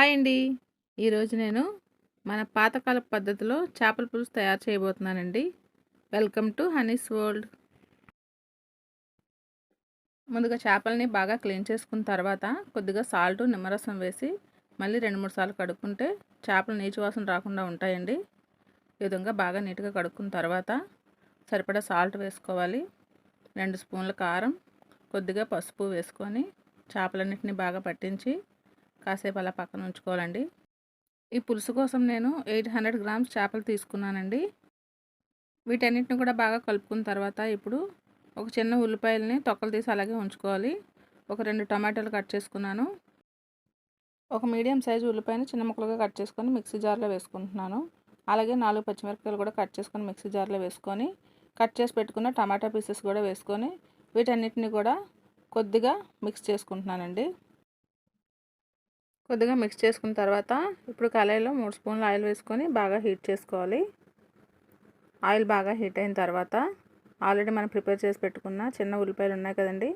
Hi అండి ఈరోజు నేను మన పాతకాల పద్ధతిలో చేపల పులుసు తయారు చేయబోతున్నానండి. Welcome to Honey's World. ముందుగా చేపల్ని బాగా క్లీన్ చేసుకున్న తర్వాత కొద్దిగా సాల్ట్ నిమ్మరసం వేసి మళ్ళీ రెండు మూడు సార్లు కడుక్కుంటే చేపలు నీచు వాసన రాకుండా ఉంటాయండి. ఈ విధంగా బాగా నీట్గా కడుక్కున్న తర్వాత సరిపడా సాల్ట్ వేసుకోవాలి. రెండు స్పూన్ల కారం కొద్దిగా పసుపు వేసుకొని చేపలన్నింటినీ బాగా పట్టించి కాసేపు అలా పక్కన ఉంచుకోవాలండి. ఈ పులుసు కోసం నేను ఎయిట్ హండ్రెడ్ గ్రామ్స్ చేపలు తీసుకున్నానండి. వీటన్నిటిని కూడా బాగా కలుపుకున్న తర్వాత ఇప్పుడు ఒక చిన్న ఉల్లిపాయలని తొక్కలు తీసి అలాగే ఉంచుకోవాలి. ఒక రెండు టమాటాలు కట్ చేసుకున్నాను. ఒక మీడియం సైజు ఉల్లిపాయని చిన్న ముక్కలుగా కట్ చేసుకొని మిక్సీ జార్లో వేసుకుంటున్నాను. అలాగే నాలుగు పచ్చిమిరపకాయలు కూడా కట్ చేసుకొని మిక్సీ జార్లో వేసుకొని కట్ చేసి పెట్టుకున్న టమాటా పీసెస్ కూడా వేసుకొని వీటన్నిటిని కూడా కొద్దిగా మిక్స్ చేసుకుంటున్నానండి. కొద్దిగా మిక్స్ చేసుకున్న తర్వాత ఇప్పుడు కళాయిలో మూడు స్పూన్లు ఆయిల్ వేసుకొని బాగా హీట్ చేసుకోవాలి. ఆయిల్ బాగా హీట్ అయిన తర్వాత ఆల్రెడీ మనం ప్రిపేర్ చేసి పెట్టుకున్న చిన్న ఉల్లిపాయలు ఉన్నాయి కదండి.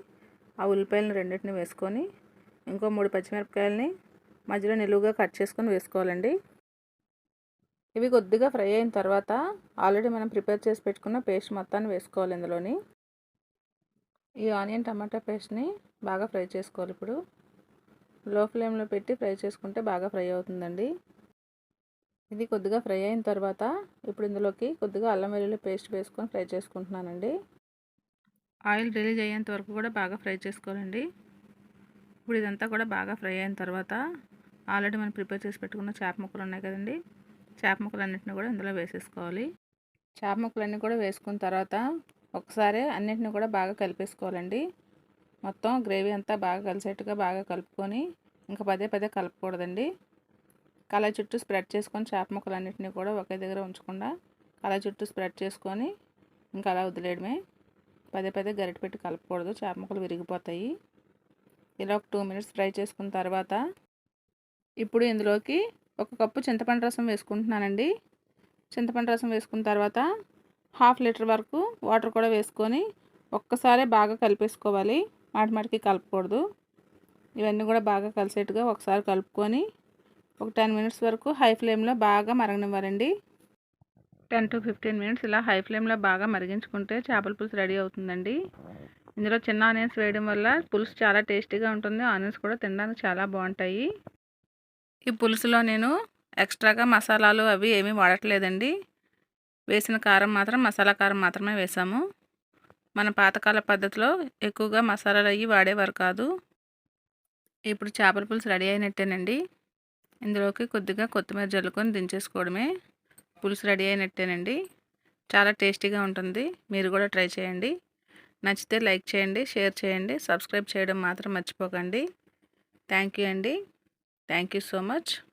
ఆ ఉల్లిపాయలను రెండింటిని వేసుకొని ఇంకో మూడు పచ్చిమిరపకాయలని మధ్యలో నిలువుగా కట్ చేసుకొని వేసుకోవాలండి. ఇవి కొద్దిగా ఫ్రై అయిన తర్వాత ఆల్రెడీ మనం ప్రిపేర్ చేసి పెట్టుకున్న పేస్ట్ మొత్తాన్ని వేసుకోవాలి ఇందులోని. ఈ ఆనియన్ టమాటా పేస్ట్ని బాగా ఫ్రై చేసుకోవాలి ఇప్పుడు. లో ఫ్లేమ్లో పెట్టి ఫ్రై చేసుకుంటే బాగా ఫ్రై అవుతుందండి. ఇది కొద్దిగా ఫ్రై అయిన తర్వాత ఇప్పుడు ఇందులోకి కొద్దిగా అల్లం వెల్లుల్లి పేస్ట్ వేసుకొని ఫ్రై చేసుకుంటున్నానండి. ఆయిల్ రిలీజ్ అయ్యేంత వరకు కూడా బాగా ఫ్రై చేసుకోవాలండి. ఇప్పుడు ఇదంతా కూడా బాగా ఫ్రై అయిన తర్వాత ఆల్రెడీ మనం ప్రిపేర్ చేసి పెట్టుకున్న చేప ముక్కలు ఉన్నాయి కదండి. చేప ముక్కలన్నింటినీ కూడా ఇందులో వేసేసుకోవాలి. చేప ముక్కలన్నీ కూడా వేసుకున్న తర్వాత ఒకసారి అన్నింటిని కూడా బాగా కలిపేసుకోవాలండి. మొత్తం గ్రేవీ అంతా బాగా కలిసేట్టుగా బాగా కలుపుకొని ఇంకా పదే పదే కలపకూడదండి. కళ చుట్టూ స్ప్రెడ్ చేసుకొని చేప ముక్కలన్నింటినీ కూడా ఒకే దగ్గర ఉంచకుండా కళ చుట్టూ స్ప్రెడ్ చేసుకొని ఇంకా అలా వదిలేయడమే. పదే పదే గరిటె పెట్టి కలపకూడదు చేప ముక్కలు విరిగిపోతాయి. ఇలా ఒక టూ మినిట్స్ ఫ్రై చేసుకున్న తర్వాత ఇప్పుడు ఇందులోకి ఒక కప్పు చింతపండు రసం వేసుకుంటున్నానండి. చింతపండు రసం వేసుకున్న తర్వాత హాఫ్ లీటర్ వరకు వాటర్ కూడా వేసుకొని ఒక్కసారే బాగా కలిపేసుకోవాలి. మాటిమాటికి కలపకూడదు. ఇవన్నీ కూడా బాగా కలిసేట్టుగా ఒకసారి కలుపుకొని ఒక టెన్ మినిట్స్ వరకు హై ఫ్లేమ్లో బాగా మరగనివ్వాలండి. టెన్ టు ఫిఫ్టీన్ మినిట్స్ ఇలా హై ఫ్లేమ్లో బాగా మరిగించుకుంటే చేపల పులుసు రెడీ అవుతుందండి. ఇందులో చిన్న ఆనియన్స్ వేయడం వల్ల పులుసు చాలా టేస్టీగా ఉంటుంది. ఆనియన్స్ కూడా తినడానికి చాలా బాగుంటాయి. ఈ పులుసులో నేను ఎక్స్ట్రాగా మసాలాలు అవి ఏమీ వాడట్లేదండి. వేసిన కారం మాత్రం మసాలా కారం మాత్రమే వేసాము. మన పాతకాల పద్ధతిలో ఎక్కువగా మసాలాలు అవి వాడేవారు కాదు. ఇప్పుడు చేపల పులుసు రెడీ అయినట్టేనండి. ఇందులోకి కొద్దిగా కొత్తిమీర జల్లుకొని దించేసుకోవడమే. పులుసు రెడీ అయినట్టేనండి. చాలా టేస్టీగా ఉంటుంది. మీరు కూడా ట్రై చేయండి. నచ్చితే లైక్ చేయండి షేర్ చేయండి సబ్స్క్రైబ్ చేయడం మాత్రం మర్చిపోకండి. థ్యాంక్ యూ అండి. Thank you so much.